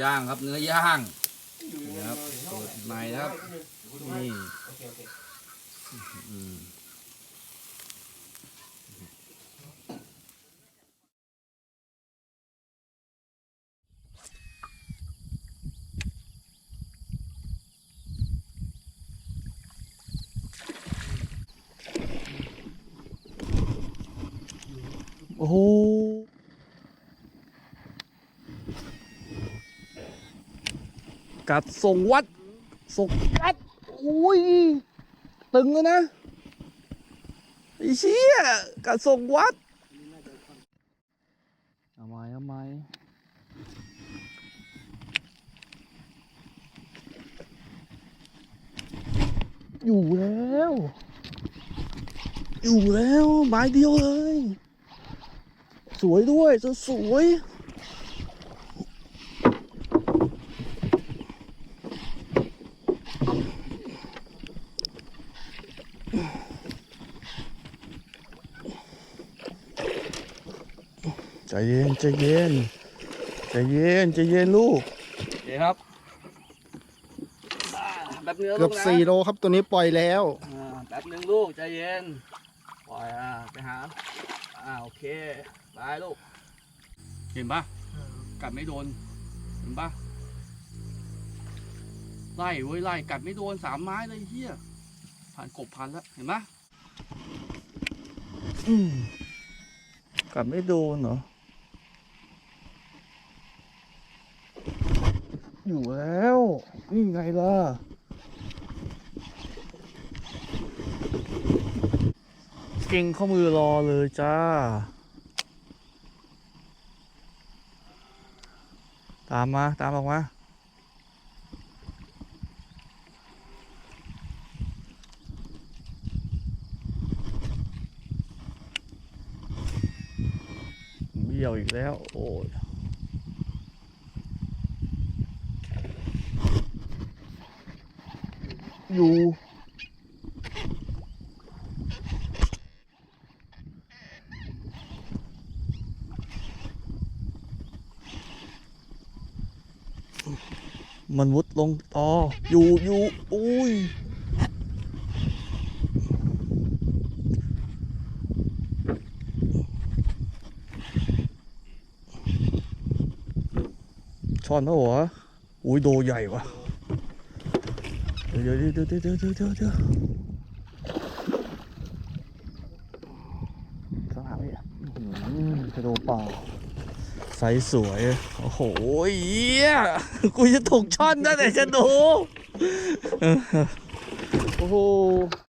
ย่างครับ เนื้อย่างนี่ครับสดใหม่ครับ นี่โอ้โห กัดส่งวัดส่งกัดอุ้ยตึงแล้วนะไอ้เชี่ยกัดส่งวัดเอาไมเอาไมอยู่แล้ว อยู่แล้วไม้เดียวเลย สวยด้วยจะสวย ใจเย็นใจเย็นใจเย็นใจเย็นลูกโอเคครับอ่าแป๊บเนื้อเกือบลูนะสี่โลครับตัวนี้ปล่อยแล้ว อ่าแป๊บหนึ่งลูกใจเย็นปล่อยอ่าไปหาอ่าโอเคบายลูก เห็นปะกัดไม่โดน เห็นปะไล่เว้ยไล่กัดไม่โดนสามไม้เลยเฮียผ่านกบพันแล้วเห็นปะอืมกัดไม่โดนเหรอ อยู่แล้ว นี่ไงล่ะ เก่งข้อมือรอเลยจ้า ตามมา ตามออกมาเบี้ยวอีกแล้ว โอ้ย อยู่ มันมุดลงต่ออยู่อยู่อุ้ยช้อนเปล่าวะอุ้ยโดใหญ่ว่ะ เดี๋ยวเดี๋ยวเดี๋ยวเดี๋ยวเดี๋ยวเดี๋ยวเดี๋ยวข้างหลังนี่อืมจะโดดป่าไซส์สวย โอ้โหเหี้ยกูจะถูกช่อนได้แต่จะดูโอ้โห